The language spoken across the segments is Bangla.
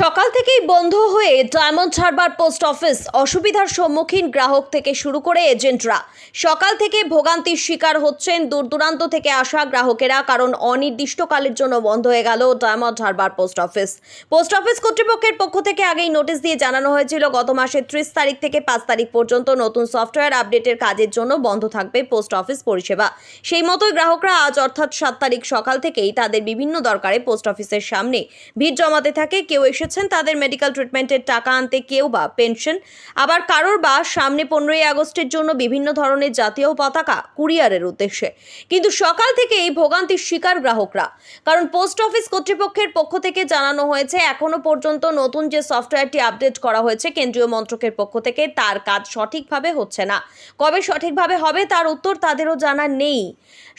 সকাল থেকেই বন্ধ হয়ে ডায়মন্ড হারবার পোস্ট অফিস অসুবিধার সম্মুখীন গ্রাহক থেকে শুরু করে এজেন্টরা সকাল থেকে ভোগান্তির শিকার হচ্ছেন দূর দূরান্ত থেকে আসা গ্রাহকেরা কারণ অনির্দিষ্টকালের জন্য বন্ধ হয়ে গেল Diamond Harbour post office post office কর্তৃপক্ষের পক্ষ থেকে আগেই নোটিশ দিয়ে জানানো হয়েছিল, গত মাসের ত্রিশ তারিখ থেকে পাঁচ তারিখ পর্যন্ত নতুন সফটওয়্যার আপডেটের কাজের জন্য বন্ধ থাকবে পোস্ট অফিস পরিষেবা। সেই মতোই গ্রাহকরা আজ অর্থাৎ সাত তারিখ সকাল থেকেই তাদের বিভিন্ন দরকারে পোস্ট অফিসের সামনে ভিড় জমাতে থাকে। কেউ এসেছেন তাদের মেডিকেল ট্রিটমেন্টের টাকা আনতে কেউ বা পেনশন আবার কারোর বা সামনে পনেরোই আগস্টের জন্য বিভিন্ন ধরনের জাতীয় পতাকা কুরিয়ারের উদ্দেশ্যে। কিন্তু সকাল থেকে এই ভোগান্তির শিকার গ্রাহকরা, কারণ পোস্ট অফিস কর্তৃপক্ষের পক্ষ থেকে জানানো হয়েছে, এখনও পর্যন্ত নতুন যে সফটওয়্যারটি আপডেট করা হয়েছে কেন্দ্রীয় মন্ত্রকের পক্ষ থেকে, তার কাজ সঠিকভাবে হচ্ছে না। কবে সঠিকভাবে হবে তার উত্তর তাদেরও জানা নেই।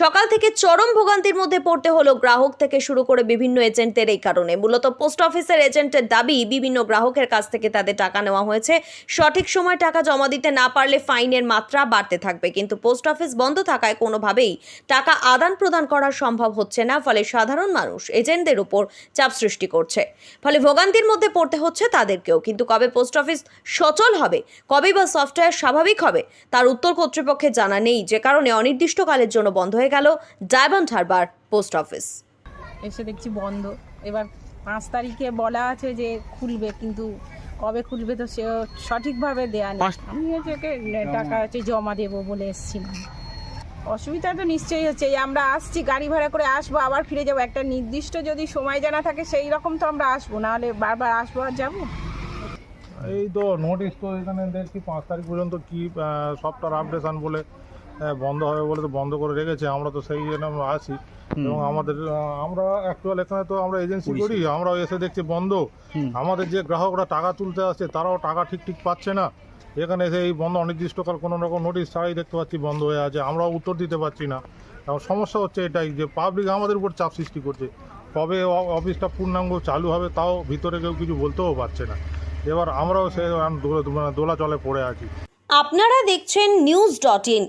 সকাল থেকে চরম ভোগান্তির মধ্যে পড়তে হলো গ্রাহক থেকে শুরু করে বিভিন্ন এজেন্টদের এই কারণে। মূলত পোস্ট অফিসের এজেন্টের দাবি, বিভিন্ন গ্রাহকের কাছ থেকে তাদের টাকা নেওয়া হয়েছে। সঠিক সময় টাকা জমা দিতে না পারলে ফাইনের মাত্রা বাড়তে থাকবে। কিন্তু পোস্ট অফিস বন্ধ থাকায় কোনোভাবেই টাকা আদান প্রদান করা সম্ভব হচ্ছে না, ফলে সাধারণ মানুষ এজেন্টদের উপর চাপ সৃষ্টি করছে। ফলে ভোগান্তির মধ্যে পড়তে হচ্ছে তাদেরকেও। কিন্তু কবে পোস্ট অফিস সচল হবে, কবে বা সফটওয়্যার স্বাভাবিক হবে, তার উত্তর কর্তৃপক্ষের জানা নেই। যে কারণে অনির্দিষ্টকালের জন্য বন্ধ হয়ে গেল ডায়মন্ড হারবার পোস্ট অফিস। এসে দেখছি বন্ধ। এবার পাঁচ তারিখে বলা আছে যে খুলবে কিন্তু কবে খুলবে তো সে সঠিকভাবে দেয়া নেই। আমি হচ্ছে টাকা হচ্ছে জমা দেবো বলে এসেছিলাম। অসুবিধা তো নিশ্চয়ই হচ্ছে এই আমরা আসছি গাড়ি ভাড়া করে আসব আবার ফিরে যাব। একটা নির্দিষ্ট যদি সময় জানা থাকে সেই রকম তো আমরা আসব নাহলে বারবার আসব আর যাব। এই তো নোটিশ তো এখানে দেখছি পাঁচ তারিখ পর্যন্ত কি সফটওয়্যার আপডেশন বলে বন্ধ হবে বলে তো বন্ধ করে রেখেছে আমরা তো সেই জন্য আমরা আছি। এবং আমাদের আমরা অ্যাকচুয়াল এখানে তো আমরা এজেন্সি করি আমরাও এসে দেখছি বন্ধ। আমাদের যে গ্রাহকরা টাকা তুলতে আসছে তারাও টাকা ঠিক ঠিক পাচ্ছে না। এখানে এসে এই বন্ধ অনির্দিষ্টকাল কোনো রকম নোটিশ ছাড়াই দেখতে পাচ্ছি বন্ধ হয়ে আছে আমরাও উত্তর দিতে পারছি না। এবং সমস্যা হচ্ছে এটাই যে পাবলিক আমাদের উপর চাপ সৃষ্টি করছে। কবে অ- অফিসটা পূর্ণাঙ্গ চালু হবে তাও ভিতরে কেউ কিছু বলতেও পারছে না। এবার আমরাও সে দোলা- দোলাচলে পড়ে আছি। আপনারা দেখছেন নিউজ ডট ইন